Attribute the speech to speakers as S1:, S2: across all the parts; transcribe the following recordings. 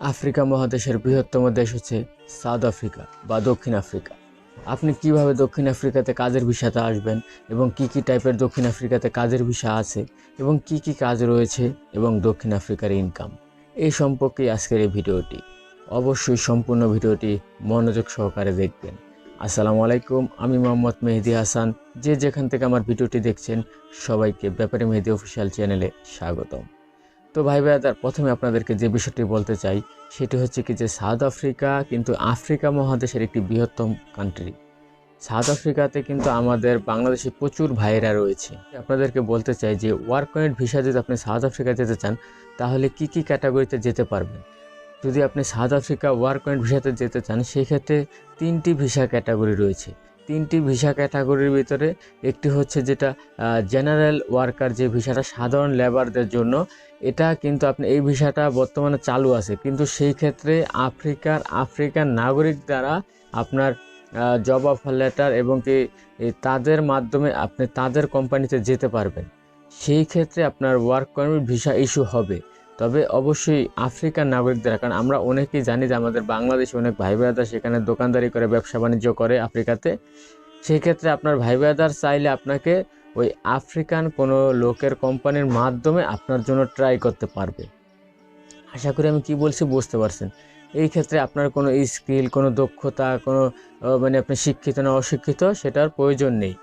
S1: Africa মহাদেশের বৃহত্তম দেশ হচ্ছে সাউথ আফ্রিকা বা দক্ষিণ আফ্রিকা। আপনি কীভাবে দক্ষিণ আফ্রিকাতে কাজের ভিসাতে আসবেন এবং কি কি টাইপের দক্ষিণ আফ্রিকাতে কাজের ভিসা আছে এবং কি কি কাজ রয়েছে এবং দক্ষিণ আফ্রিকার ইনকাম এই সম্পর্কে আজকের এই ভিডিওটি। অবশ্যই সম্পূর্ণ ভিডিওটি মনোযোগ সহকারে দেখবেন। আসসালামু আলাইকুম, আমি মোহাম্মদ মেহেদি হাসান। যে যেখান থেকে আমার ভিডিওটি দেখছেন, সবাইকে ব্যাপারে মেহেদি অফিসিয়াল চ্যানেলে স্বাগতম। তো ভাই ভাইয়াদার প্রথমে আপনাদেরকে যে বিষয়টি বলতে চাই, সেটি হচ্ছে কি যে সাউথ আফ্রিকা কিন্তু আফ্রিকা মহাদেশের একটি বৃহত্তম কান্ট্রি সাউথ আফ্রিকাতে কিন্তু আমাদের বাংলাদেশে প্রচুর ভাইয়েরা রয়েছে। আপনাদেরকে বলতে চাই যে ওয়ার্ক পয়েন্ট ভিসা যদি আপনি সাউথ আফ্রিকা যেতে চান, তাহলে কি কি ক্যাটাগরিতে যেতে পারবেন? যদি আপনি সাউথ আফ্রিকা ওয়ার্ক পয়েন্ট ভিসাতে যেতে চান, সেক্ষেত্রে তিনটি ভিসা ক্যাটাগরি রয়েছে। তিনটি ভিসা ক্যাটাগরির ভিতরে একটি হচ্ছে যেটা জেনারেল ওয়ার্কার যে ভিসাটা, সাধারণ লেবারদের জন্য। এটা কিন্তু আপনি এই ভিসাটা বর্তমানে চালু আছে। কিন্তু সেই ক্ষেত্রে আফ্রিকার আফ্রিকান নাগরিক দ্বারা আপনার জব অফার লেটার এবং কি তাদের মাধ্যমে আপনি তাদের কোম্পানিতে যেতে পারবেন। সেই ক্ষেত্রে আপনার ওয়ার্ক পারমিট ভিসা ইস্যু হবে। তবে অবশ্যই আফ্রিকান নাগরিকদের, কারণ আমরা অনেকেই জানি যে আমাদের বাংলাদেশে অনেক ভাই ভাইয়াদা সেখানে দোকানদারি করে, ব্যবসা বাণিজ্য করে আফ্রিকাতে। সেই ক্ষেত্রে আপনার ভাই ভাইয়াদার চাইলে আপনাকে ওই আফ্রিকান কোনো লোকের কোম্পানির মাধ্যমে আপনার জন্য ট্রাই করতে পারবে। আশা করি আমি কি বলছি বুঝতে পারছেন। এই ক্ষেত্রে আপনার কোনো স্কিল কোনো দক্ষতা, কোনো মানে আপনি শিক্ষিত না অশিক্ষিত, সেটার প্রয়োজন নেই।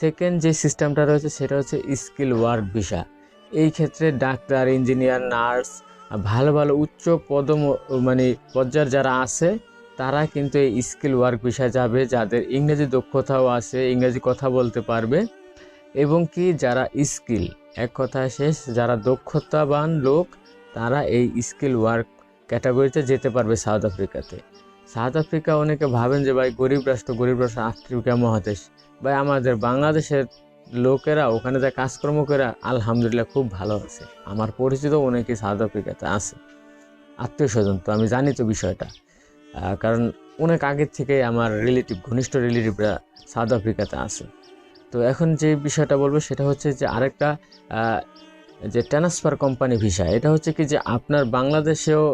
S1: সেকেন্ড যে সিস্টেমটা রয়েছে, সেটা হচ্ছে স্কিল ওয়ার্ক ভিসা এই ক্ষেত্রে ডাক্তার, ইঞ্জিনিয়ার, নার্স, ভালো ভালো উচ্চ পদম মানে পর্যায়ের যারা আছে, তারা কিন্তু এই স্কিল ওয়ার্ক ভিসা যাবে, যাদের ইংরেজি দক্ষতাও আছে, ইংরেজি কথা বলতে পারবে। এবং কি যারা স্কিল, এক কথায় শেষ, যারা দক্ষতাবান লোক, তারা এই স্কিল ওয়ার্ক ক্যাটাগরিতে যেতে পারবে সাউথ আফ্রিকাতে। সাউথ আফ্রিকা অনেকে ভাবেন যে, ভাই, গরিব রাষ্ট্র গরিব রাষ্ট্র আফ্রিকা মহাদেশ ভাই, আমাদের বাংলাদেশের লোকেরা ওখানে যা কাজকর্ম করে, আলহামদুলিল্লাহ খুব ভালো আছে। আমার পরিচিত অনেকে সাউথ আফ্রিকাতে আছে, আত্মীয় স্বজন, তো আমি জানি তো বিষয়টা। কারণ অনেক আগের থেকে আমার রিলেটিভ ঘনিষ্ঠ রিলেটিভরা সাউথ আফ্রিকাতে আছে। তো এখন যে বিষয়টা বলব, সেটা হচ্ছে যে আরেকটা যে ট্রান্সফার কোম্পানি ভিসা এটা হচ্ছে কি যে আপনার বাংলাদেশেও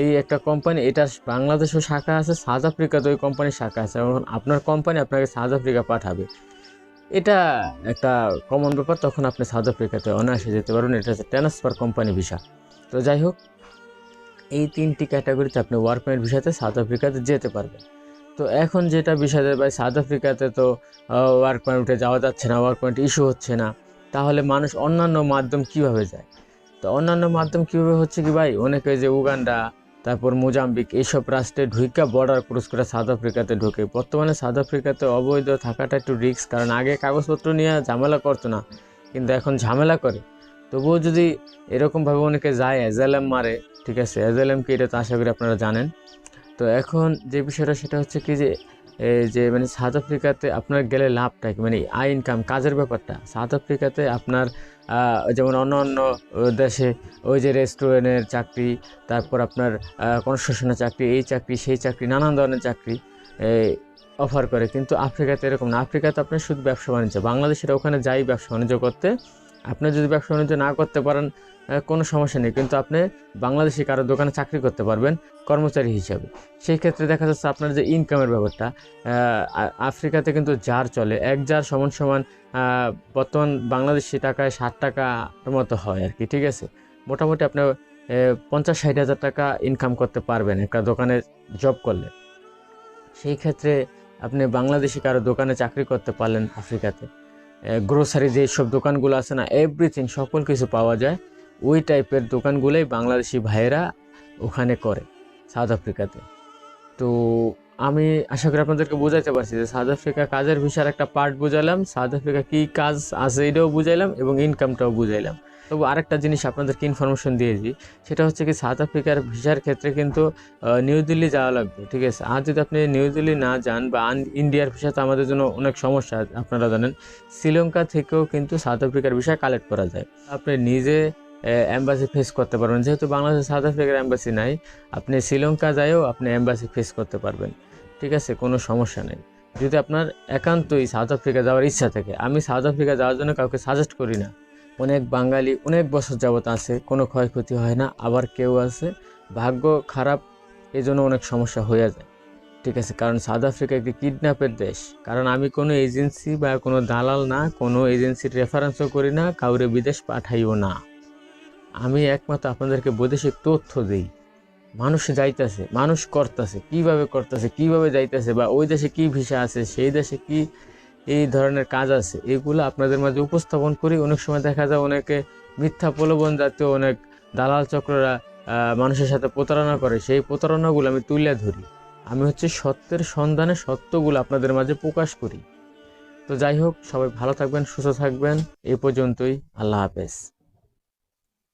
S1: এই একটা কোম্পানি এটা বাংলাদেশেও শাখা আছে, সাউথ আফ্রিকাতে ওই কোম্পানির শাখা আছে। এবং আপনার কোম্পানি আপনাকে সাউথ আফ্রিকা পাঠাবে। এটা একটা কমন ব্যাপার, তখন আপনি সাউথ আফ্রিকাতে অনায়াসে যেতে পারবেন। এটা হচ্ছে ট্রান্সফার কোম্পানি ভিসা তো যাই হোক, এই তিনটি ক্যাটাগরিতে আপনি ওয়ার্ক পয়েন্ট ভিসাতে সাউথ আফ্রিকাতে যেতে পারবেন। তো এখন যেটা বিষয় ভাই সাউথ আফ্রিকাতে তো ওয়ার্ক পয়েন্টে যাওয়া যাচ্ছে না ওয়ার্ক পয়েন্ট ইস্যু হচ্ছে না। তাহলে মানুষ অন্যান্য মাধ্যম কীভাবে যায়? তো অন্যান্য মাধ্যম কীভাবে হচ্ছে কি ভাই? অনেকে যে উগান্ডা তারপর মোজাম্বিক এইসব রাষ্ট্রে ঢুইকা বর্ডার ক্রস করে সাউথ আফ্রিকাতে ঢুকে। বর্তমানে সাউথ আফ্রিকাতে অবৈধ থাকাটা একটু রিক্স কারণ আগে কাগজপত্র নিয়ে ঝামেলা করতো না, কিন্তু এখন ঝামেলা করে। তবুও যদি এরকমভাবে অনেকে যায় অ্যাজালাম মারে, ঠিক আছে? অ্যাজালাম কি এটা তো আশা করি আপনারা জানেন। তো এখন যে বিষয়টা, সেটা হচ্ছে কি যে যে মানে সাউথ আফ্রিকাতে আপনার গেলে লাভটা কি? মানে আই ইনকাম কাজের ব্যাপারটা। সাউথ আফ্রিকাতে আপনার যেমন অন্য অন্য দেশে ওই যে রেস্টুরেন্টের চাকরি, তারপর আপনার কনস্ট্রাকশনের চাকরি, এই চাকরি, সেই চাকরি, নানান ধরনের চাকরি অফার করে। কিন্তু আফ্রিকাতে এরকম না। আফ্রিকাতে আপনার শুধু ব্যবসা বাণিজ্য বাংলাদেশের ওখানে যাই ব্যবসা বাণিজ্য করতে, আপনি যদি ব্যবসা বাণিজ্য না করতে পারেন কোনো সমস্যা নেই। কিন্তু আপনি বাংলাদেশি কারও দোকানে চাকরি করতে পারবেন কর্মচারী হিসাবে। সেই ক্ষেত্রে দেখা যাচ্ছে আপনার যে ইনকামের ব্যাপারটা আফ্রিকাতে কিন্তু জার চলে। এক জার সমান সমান বর্তমান বাংলাদেশি টাকায় ষাট টাকার মতো হয় আর কি, ঠিক আছে? মোটামুটি আপনি পঞ্চাশ ষাট হাজার টাকা ইনকাম করতে পারবেন একটা দোকানে জব করলে। সেই ক্ষেত্রে আপনি বাংলাদেশি কারও দোকানে চাকরি করতে পারলেন আফ্রিকাতে। গ্রোসারি যে সব দোকানগুলো আছে না এভরিথিং সকল কিছু পাওয়া যায়। ওই টাইপের দোকানগুলোই বাংলাদেশি ভাইয়েরা ওখানে করে সাউথ আফ্রিকাতে। তো আমি আশা করি আপনাদেরকে বোঝাতে পারছি যে সাউথ আফ্রিকা কাজের ভিসার একটা পার্ট বুঝালাম, সাউথ আফ্রিকা কী কাজ আছে এটাও বুঝাইলাম এবং ইনকামটাও বুঝাইলাম। তবু আরেকটা জিনিস আপনাদেরকে ইনফরমেশন দিয়ে সেটা হচ্ছে কি সাউথ আফ্রিকার ভিসার ক্ষেত্রে কিন্তু নিউ দিল্লি যাওয়া লাগবে, ঠিক আছে? আর যদি আপনি নিউ দিল্লি না যান বা ইন্ডিয়ার ভিসা তো আমাদের জন্য অনেক সমস্যা আপনারা জানেন, শ্রীলঙ্কা থেকেও কিন্তু সাউথ আফ্রিকার ভিসা কালেক্ট করা যায়। আপনি নিজে অ্যাম্বাসি ফেস করতে পারবেন। যেহেতু বাংলাদেশে সাউথ আফ্রিকার অ্যাম্বাসি নাই, আপনি শ্রীলঙ্কা যায়ও আপনি অ্যাম্বাসি ফেস করতে পারবেন। ঠিক আছে, কোনো সমস্যা নেই। যদি আপনার একান্তই সাউথ আফ্রিকা যাওয়ার ইচ্ছা থাকে, আমি সাউথ আফ্রিকা যাওয়ার জন্য কাউকে সাজেস্ট করি না। অনেক বাঙালি অনেক বছর যাবত আছে, কোনো ক্ষয়ক্ষতি হয় না, আবার কেউ আছে। ভাগ্য খারাপ এই জন্য অনেক সমস্যা হয়ে যায়। ঠিক আছে, কারণ সাউথ আফ্রিকা একটি কিডন্যাপের দেশ। কারণ আমি কোনো এজেন্সি বা কোনো দালাল না, কোনো এজেন্সির রেফারেন্সও করি না, কাউরে বিদেশ পাঠাইও না। আমি একমাত্র আপনাদেরকে বৈদেশিক তথ্য দিই। মানুষ যাইতেছে, মানুষ করতেছে, কীভাবে করতেছে, কীভাবে যাইতেছে, বা ওই দেশে কি ভিসা আছে, সেই দেশে কি এই ধরনের কাজ আছে, এগুলো আপনাদের মাঝে উপস্থাপন করি। অনেক সময় দেখা যায় অনেকে মিথ্যা প্রলোভন জাতীয় অনেক দালাল চক্ররা মানুষের সাথে প্রতারণা করে, সেই প্রতারণাগুলো আমি তুলে ধরি। আমি হচ্ছে সত্যের সন্ধানে সত্যগুলো আপনাদের মাঝে প্রকাশ করি। তো যাই হোক, সবাই ভালো থাকবেন, সুস্থ থাকবেন। এই পর্যন্তই, আল্লাহ হাফেজ।